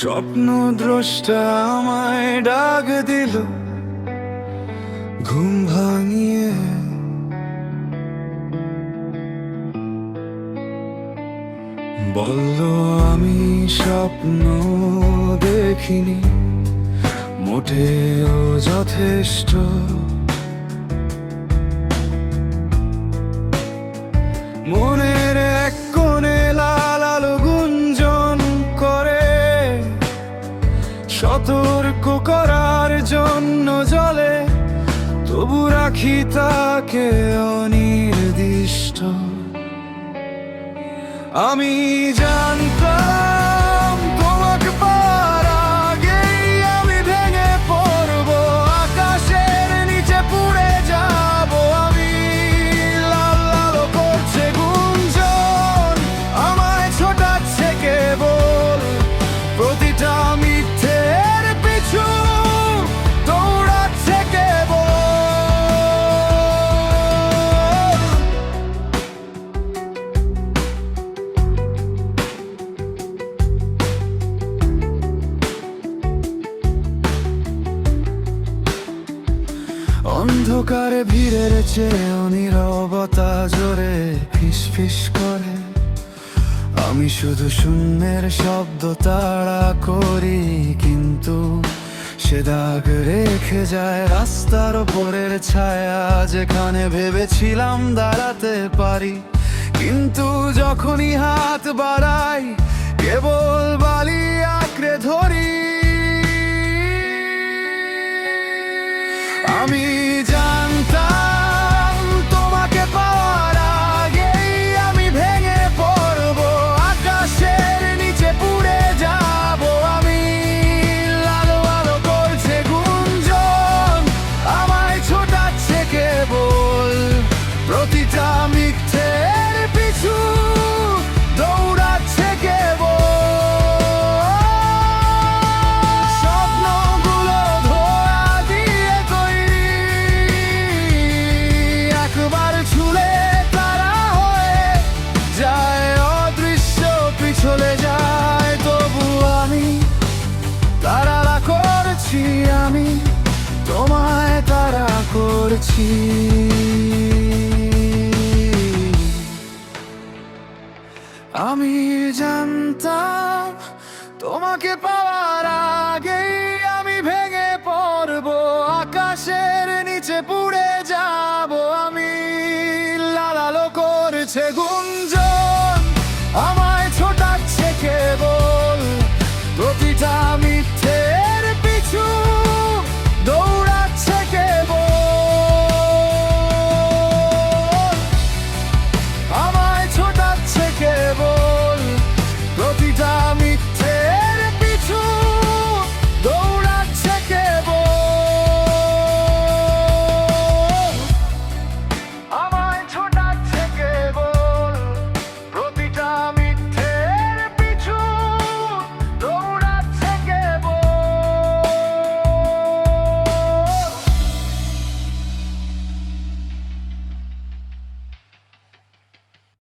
স্বপ্ন দ্রষ্টা আমায় ডাক দিল ঘুম ভাঙিয়ে। বলল আমি স্বপ্ন দেখিনি মোটেও যথেষ্ট। মনের সতর্ক করার জন্য জলে, তবু রাখি তাকে অনির্দিষ্ট। আমি জানতাম তোমাকে পার আগেই আমি ভেঙে পড়ব, আকাশের নিচে পুড়ে যাব আমি। লাল লাল করছে গুঞ্জন, আমায় ছোটাচ্ছে কেবল প্রতিটা অন্ধকারে ভিড়ের চেয়ে নীরবতা জোরে ফিস ফিস করে। আমি শুধু শূন্যের শব্দ তাড়া করি, কিন্তু সে দাগ রেখে যায় রাস্তার ওপরের ছায়া যেখানে ভেবেছিলাম দাঁড়াতে পারি। কিন্তু যখনই হাত বাড়াই, কেবল চলে যায় তবু আমি তারা করছি আমি, তোমায় তারা করছি। আমি জানতাম তোমাকে পাওয়ার আগে আমি ভেঙে পড়ব, আকাশের নিচে পুরো